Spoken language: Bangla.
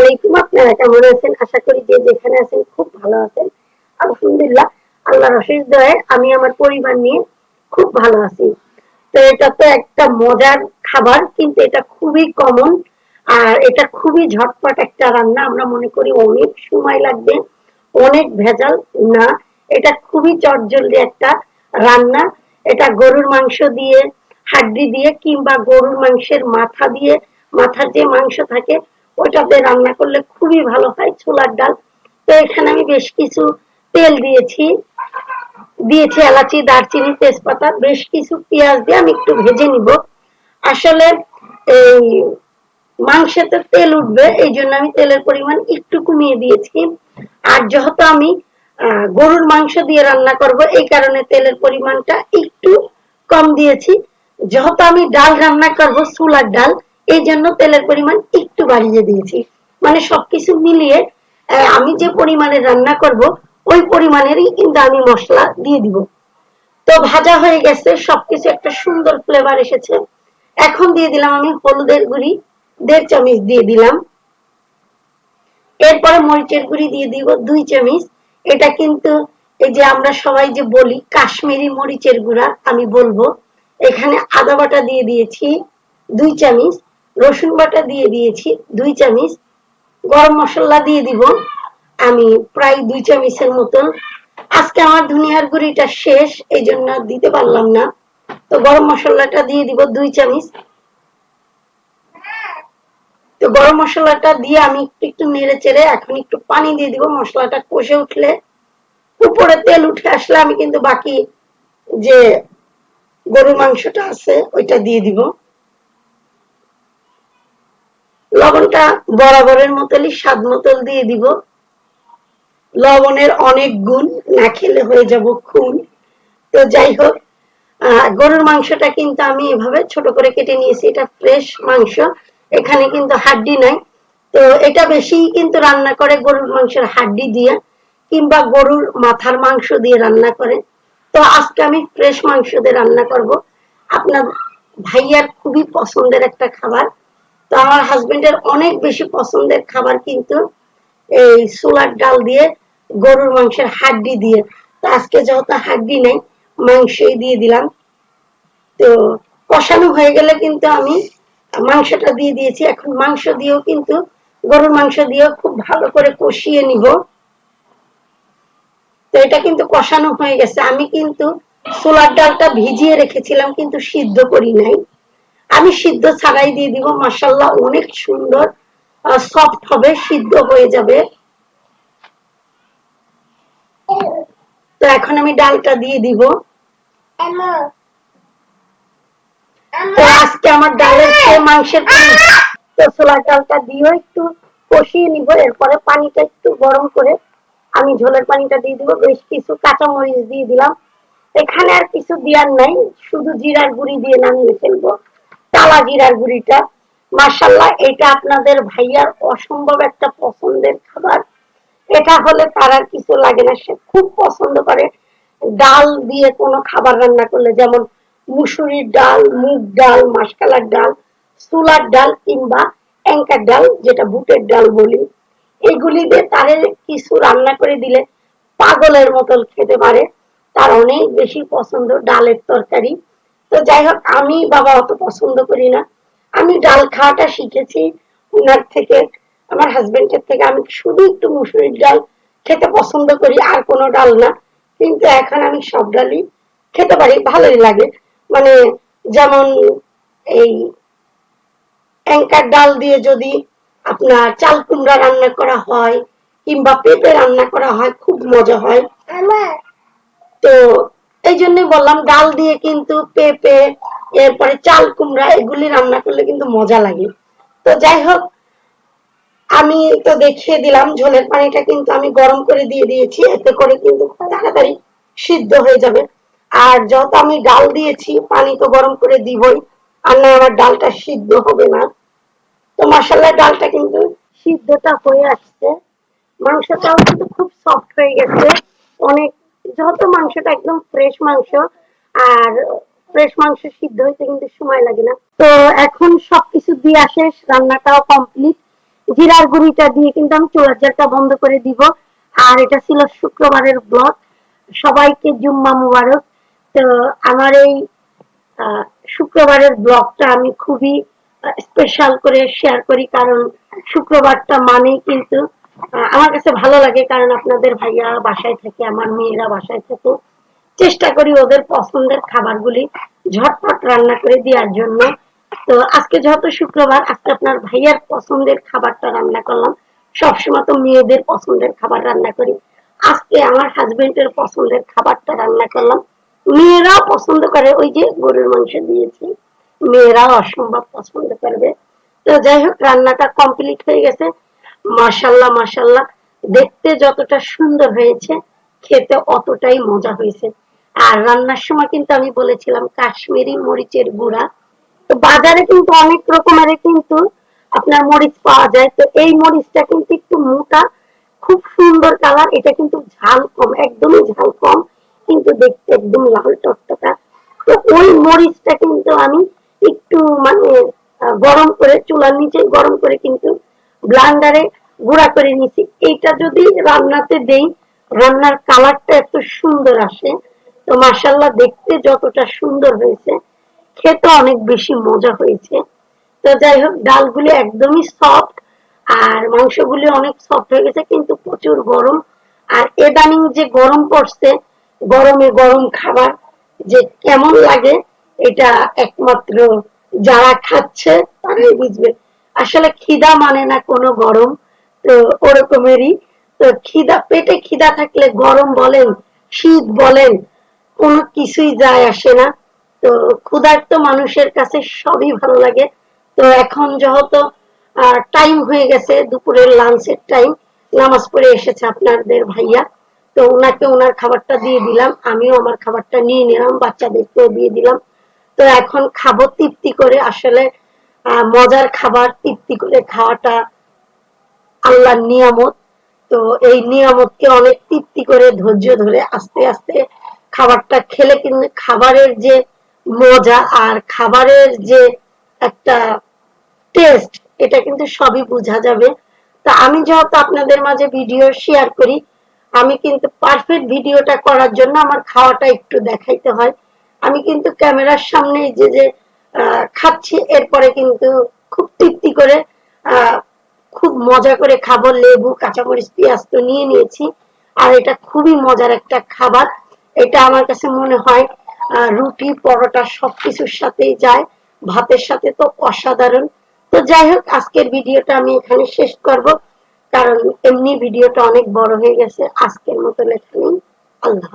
আলাইকুম। আপনারা কেমন আছেন? আশা করি যে যেখানে আছেন খুব ভালো আছেন। আলহামদুলিল্লাহ, আল্লাহর আমি আমার পরিবার নিয়ে খুব ভালো আছি। তো এটা তো একটা মজার খাবার, কিন্তু এটা খুবই কমন আর এটা খুবই ঝটপট একটা রান্না। আমরা মনে করি অনেক সময় লাগবে, অনেক ভেজাল। না, এটা খুবই চটজলদি একটা রান্না। এটা গরুর মাংস দিয়ে, হাড্ডি দিয়ে, কিংবা গরুর মাংসের মাথা দিয়ে, মাথার যে মাংস থাকে ওটাতে রান্না করলে খুবই ভালো হয় ছোলার ডাল। তো এখানে আমি বেশ কিছু তেল দিয়েছি। দিয়েছি এলাচি, দারচিনি, তেজপাতা, বেশ কিছু পেঁয়াজ দিয়ে আমি একটু ভেজে নিব। আসলে এই মাংসেতে তেল উঠবে, এই জন্য আমি তেলের পরিমাণ একটু কমিয়ে দিয়েছি। আর যেহেতু আমি গরুর মাংস দিয়ে রান্না করব, এই কারণে তেলের পরিমাণটা একটু কম দিয়েছি। যেহেতু আমি ডাল রান্না করব চুলার ডাল এই জন্য তেলের পরিমাণ একটু বাড়িয়ে দিয়েছি। মানে সবকিছু মিলিয়ে আমি যে পরিমাণে রান্না করব, ওই পরিমাণেরই কিন্তু আমি মশলা দিয়ে দিব। তো ভাজা হয়ে গেছে, সবকিছু একটা সুন্দর ফ্লেভার এসেছে। এখন দিয়ে দিলাম আমি হলুদের গুঁড়ি, দেড় চামচ দিয়ে দিলাম। এরপরে মরিচের গুঁড়ি দিয়ে দিব দুই চামচ। এটা কিন্তু এই যে আমরা সবাই যে বলি কাশ্মীরি মরিচের গুঁড়া, আমি বলব। এখানে আদা বাটা দিয়ে দিয়েছি দুই চামচ। রসুন বাটা দিয়ে দিয়েছি দুই চামচ, গরম মশলা দিয়ে দিব। আমি প্রায় দুই চামচের মতন। আজকে আমার ধনিয়ার গুঁড়িটা শেষ, এই জন্য দিতে পারলাম না। তো গরম মশলাটা দিয়ে দিব দুই চামচ। তো গরম মশলাটা দিয়ে আমি একটু একটু নেড়ে চেড়ে এখন একটু পানি দিয়ে দিব। মশলাটা কষে উঠলে উপরে তেল উঠে আসলে আমি কিন্তু বাকি যে গরুর মাংসটা আছে, ওইটা দিয়ে দিব। লবণটা বরাবরের মতলই স্বাদ মতল দিয়ে দিব। লবণের অনেক গুণ না খেলে হয়ে যাব খুন। তো যাই হোক গরুর মাংসটা কিন্তু আমি এভাবে ছোট করে কেটে নিয়েছি। এটা ফ্রেশ মাংস, এখানে কিন্তু হাড্ডি নাই। তো এটা বেশি কিন্তু রান্না করে গরুর মাংসের হাড্ডি দিয়ে কিংবা গরুর মাথার মাংস দিয়ে রান্না করে। তো আজকে আমি ফ্রেশ মাংস দিয়ে রান্না করব। আপনার ভাইয়ার খুবই পছন্দের একটা খাবার। তো আমার হাজবেন্ডের অনেক বেশি পছন্দের খাবার কিন্তু এই সোলার ডাল দিয়ে গরুর মাংসের হাড্ডি দিয়ে। তো আজকে যেহেতু হাড্ডি নেই, মাংসই দিয়ে দিলাম। তো কষানো হয়ে গেলে কিন্তু আমি মাংসটা দিয়ে দিয়েছি। এখন মাংস দিয়েও কিন্তু গরুর মাংস দিয়েও খুব ভালো করে কষিয়ে নিব। তো এটা কিন্তু কষানো হয়ে গেছে। আমি কিন্তু সোলার ডালটা ভিজিয়ে রেখেছিলাম, কিন্তু সিদ্ধ করি নাই। আমি সিদ্ধ ছাড়াই দিয়ে দিব মাসাল্লাহ অনেক সুন্দর সফট হবে সিদ্ধ হয়ে যাবে। তো এখন আমি ডালটা দিয়ে দিব। তো আজকে আমার ডালের মাংসের তো ডালটা দিয়েও একটু কষিয়ে নিব এরপরে পানিটা একটু গরম করে আমি ঝোলের পানিটা দিয়ে দিব। বেশ কিছু কাঁচা মরিচ দিয়ে দিলাম। এখানে আর কিছু দেওয়ার নাই শুধু জিরার গুঁড়ি দিয়ে নামিয়ে ফেলব। টালা জিরার গুঁড়িটা। মাসাল্লাহ এটা আপনাদের ভাইয়ার অসম্ভব একটা পছন্দের খাবার। এটা হলে তার আর কিছু লাগে না, সে খুব পছন্দ করে। ডাল দিয়ে কোনো খাবার রান্না করলে, যেমন মুসুরির ডাল, মুগ ডাল মাসকালার ডাল, সুলার ডাল কিংবা অ্যাঙ্কার ডাল, যেটা বুটের ডাল বলি। এগুলি দিয়ে তারে কিছু রান্না করে দিলে পাগলের মতন খেতে পারে। তার অনেক বেশি পছন্দ ডালের তরকারি। তো যাই হোক আমি বাবা অত পছন্দ করি না। আমি ডাল খাওয়াটা শিখেছি ওনার থেকে আমার হাজবেন্ডের থেকে। আমি শুধু একটু মুসুরির ডাল খেতে পছন্দ করি আর কোনো ডাল না। কিন্তু এখন আমি সব ডালই খেতে পারি ভালোই লাগে। মানে যেমন এই অ্যাঙ্কার ডাল দিয়ে যদি আপনার চাল কুমড়া রান্না করা হয় কিংবা পেঁপে রান্না করা হয় খুব মজা হয়। তো এই জন্যই বললাম, ডাল দিয়ে কিন্তু পেঁপে, এরপরে চাল কুমড়া, এগুলি রান্না করলে কিন্তু মজা লাগে। তো যাই হোক, আমি তো দেখিয়ে দিলাম, ঝোলের পানিটা কিন্তু আমি গরম করে দিয়ে দিয়েছি, এতে করে কিন্তু তাড়াতাড়ি সিদ্ধ হয়ে যাবে। আর যত আমি ডাল দিয়েছি, পানি তো গরম করে দিবই, আর না আমার ডালটা সিদ্ধ হবে না। তো মশলার ডালটা কিন্তু সিদ্ধটা হয়ে আসছে। মাংসটাও কিন্তু খুব সফট হয়ে গেছে, অনেক যত মাংসটা একদম ফ্রেশ মাংস আর ফ্রেশ মাংস সিদ্ধ হইতে কিন্তু সময় লাগে না। তো এখন সবকিছু দিয়ে শেষ, রান্নাটাও কমপ্লিট জিরার গুঁড়িটা দিয়ে কিন্তু আমি চুলার জালটা বন্ধ করে দিব। আর এটা ছিল শুক্রবারের ব্লগ। সবাইকে জুম্মা মুবারক। তো আমার এই শুক্রবারের ব্লগটা আমি খুবই স্পেশাল করে শেয়ার করি। কারণ শুক্রবারটা মানেই কিন্তু আমার কাছে ভালো লাগে কারণ আপনাদের ভাইয়া বাসায় থাকে, আমার মেয়েরা বাসায় থাকে চেষ্টা করি ওদের পছন্দের খাবারগুলি ঝটপট রান্না করে দেওয়ার জন্য। তো আজকে যেহেতু শুক্রবার, আজকে আপনার ভাইয়ার পছন্দের খাবারটা রান্না করলাম। সবসময় তো মেয়েদের পছন্দের খাবার রান্না করি। আজকে আমার হাজবেন্ডের পছন্দের খাবারটা রান্না করলাম। মেয়েরাও পছন্দ করে, ওই যে গরুর মাংস দিয়েছি। মেয়েরাও অসম্ভব পছন্দ করবে। তো যাই হোক, রান্নাটা কমপ্লিট হয়ে গেছে। মাশাল্লাহ মাশাল্লাহ। দেখতে যতটা সুন্দর হয়েছে, খেতে অতটাই মজা হয়েছে। আর রান্নার সময় কিন্তু আমি বলেছিলাম, কাশ্মীরি মরিচের গুঁড়া। তো বাজারে কিন্তু অনেক রকমের কিন্তু আপনার মরিচ পাওয়া যায়। তো এই মরিচটা কিন্তু একটু মোটা, খুব সুন্দর কালার। এটা কিন্তু ঝাল কম, একদমই ঝাল কম, কিন্তু দেখতে একদম লাল টকটকা। তো ওই মরিচটা কিন্তু আমি একটু মানে গরম করে, চুলার নিচে গরম করে কিন্তু ব্লান্ডারে গুঁড়া করে নিছি এইটা যদি রান্নাতে দেই, রান্নার কালারটা এত সুন্দর আসে। তো মাসাল্লাহ দেখতে যতটা সুন্দর হয়েছে খেতে অনেক বেশি মজা হয়েছে। তো যাই হোক, ডালগুলি একদমই সফট আর মাংসগুলি অনেক সফট হয়ে গেছে, কিন্তু প্রচুর গরম। আর এদানিং যে গরম পড়ছে, গরমে গরম খাবার যে কেমন লাগে, এটা একমাত্র যারা খাচ্ছে, তারাই বুঝবে। আসলে খিদা মানে না কোনো গরম, তো ওরকমেরই। তো খিদা, পেটে খিদা থাকলে গরম বলেন, শীত বলেন, কোনো কিছুই যায় আসে না। তো ক্ষুধার্ত মানুষের কাছে সবই ভালো লাগে। তো এখন যেহেতু টাইম হয়ে গেছে, দুপুরের লাঞ্চের টাইম নামাজ পড়ে এসেছে আপনাদের ভাইয়া। তো ওনাকে ওনার খাবারটা দিয়ে দিলাম, আমিও আমার খাবারটা নিয়ে নিলাম, বাচ্চাদেরকেও দিয়ে দিলাম। তো এখন খাব তৃপ্তি করে, আসলে মজার খাবার, তৃপ্তি করে খাওয়াটা আল্লাহর নিয়ামত। তো এই নিয়ামতকে অনেক তৃপ্তি করে, ধৈর্য ধরে আস্তে আস্তে খাবারটা খেলে কিন্তু খাবারের যে মজা আর খাবারের যে একটা টেস্ট এটা কিন্তু সবই বোঝা যাবে। তা আমি যেহেতু আপনাদের মাঝে ভিডিও শেয়ার করি, আমি কিন্তু পারফেক্ট ভিডিওটা করার জন্য আমার খাওয়াটা একটু দেখাইতে হয়। আমি কিন্তু ক্যামেরার সামনে যে যে খাচ্ছি। এরপরে কিন্তু খুব তৃপ্তি করে খুব মজা করে খাব। লেবু, কাঁচামরিচ, পেঁয়াজ তো নিয়ে নিয়েছি। আর এটা খুবই মজার একটা খাবার। এটা আমার কাছে মনে হয় রুটি, পরোটা সবকিছুর সাথেই যায়। ভাতের সাথে তো অসাধারণ। তো যাই হোক, আজকের ভিডিওটা আমি এখানে শেষ করব। কারণ এমনি ভিডিওটা অনেক বড় হয়ে গেছে। আজকের মতো এখানেই আল্লাহ।